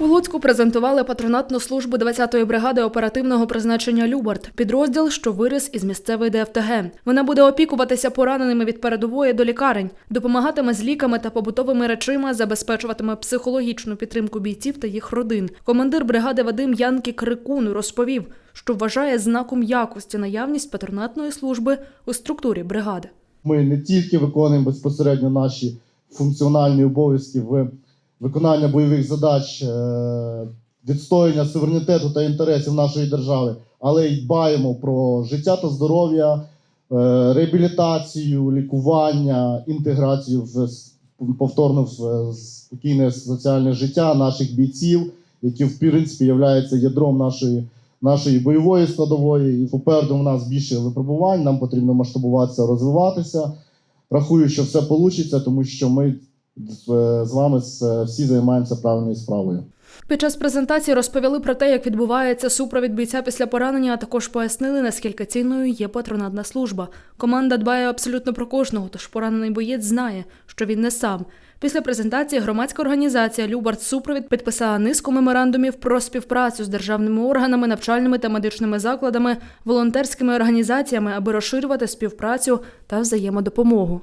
У Луцьку презентували патронатну службу 20-ї бригади оперативного призначення Любард, підрозділ, що виріс із місцевої ДФТГ. Вона буде опікуватися пораненими від передової до лікарень, допомагатиме з ліками та побутовими речима, забезпечуватиме психологічну підтримку бійців та їх родин. Командир бригади Вадим Янки Крикун розповів, що вважає знаком якості наявність патронатної служби у структурі бригади. Ми не тільки виконуємо безпосередньо наші функціональні обов'язки в виконання бойових задач, е, відстояння суверенітету та інтересів нашої держави, але й дбаємо про життя та здоров'я, е, реабілітацію, лікування, інтеграцію в повторно в спокійне соціальне життя наших бійців, які в принципі являються ядром нашої нашої бойової складової. І попереду в нас більше випробувань. Нам потрібно масштабуватися, розвиватися. Рахую, що все вийде, тому що ми з- вами всі займаємося правильною справою. Під час презентації розповіли про те, як відбувається супровід бійця після поранення, а також пояснили, наскільки цінною є патронатна служба. Команда дбає абсолютно про кожного, тож поранений боєць знає, що він не сам. Після презентації громадська організація Любард Супровід підписала низку меморандумів про співпрацю з державними органами, навчальними та медичними закладами, волонтерськими організаціями, аби розширювати співпрацю та взаємодопомогу.